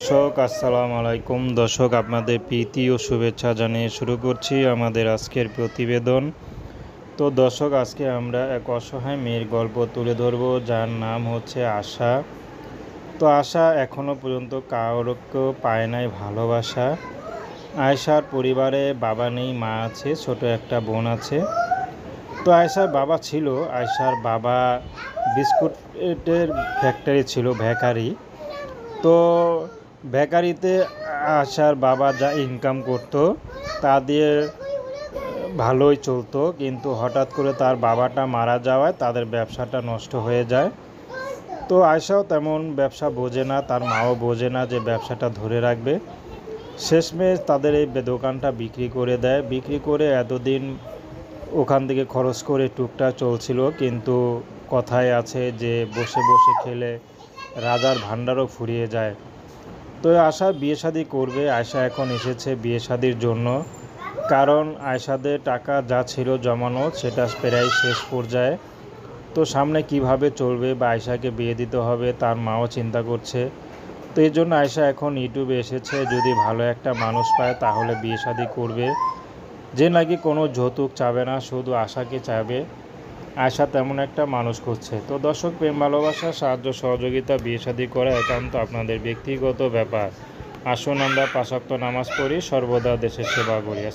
দর্শক, আসসালামু আলাইকুম। দর্শক, আপনাদের প্রীতি ও শুভেচ্ছা জানিয়ে শুরু করছি আমাদের আজকের প্রতিবেদন। তো দর্শক, আজকে আমরা এক অসহায় মেয়ের গল্প তুলে ধরব, যার নাম হচ্ছে আশা। তো আশা এখনও পর্যন্ত কারোকে পায় নাই ভালোবাসা। আয়সার পরিবারে বাবা নেই, মা আছে, ছোট একটা বোন আছে। তো আয়সার বাবা ছিল আয়সার বাবা বিস্কুটের ফ্যাক্টরি ছিল বেকারি তো বেকারিতে আসার বাবা যা ইনকাম করতো, তা দিয়ে ভালোই চলতো, কিন্তু হঠাৎ করে তার বাবাটা মারা যাওয়ায় তাদের ব্যবসাটা নষ্ট হয়ে যায়। তো আয়সাও তেমন ব্যবসা বোঝে না, তার মাও বোঝে না যে ব্যবসাটা ধরে রাখবে। শেষমেশ তাদের এই দোকানটা বিক্রি করে দেয়। বিক্রি করে এতদিন ওখান থেকে খরচ করে টুকটাক চলছিল, কিন্তু কথায় আছে যে বসে বসে খেলে রাজার ভাণ্ডারও ফুরিয়ে যায়। তো আশা বিয়ে শাদি করবে আয়সা এখন এসেছে বিয়ে শাদির জন্য। কারণ আয়সাদের টাকা যা ছিল জমানো, সেটা প্রায় শেষ পর্যায়ে। তো সামনে কীভাবে চলবে বা আয়সাকে বিয়ে দিতে হবে, তার মাও চিন্তা করছে। তো এই জন্য আয়সা এখন ইউটিউবে এসেছে, যদি ভালো একটা মানুষ পায়, তাহলে বিয়ে শাদি করবে। যে নাকি কোনো যৌতুক চাবে না, শুধু আশাকে চাবে। আশা তেমন একটা মানুষ খুঁজছে। তো দর্শক, প্রেম, ভালোবাসা, সাহায্য, সহযোগিতা, বিয়ে শাদী করা একান্ত আপনাদের ব্যক্তিগত ব্যাপার। আসুন আমরা পাশাক্ত নামাজ পড়ি, সর্বদা দেশের সেবা করি।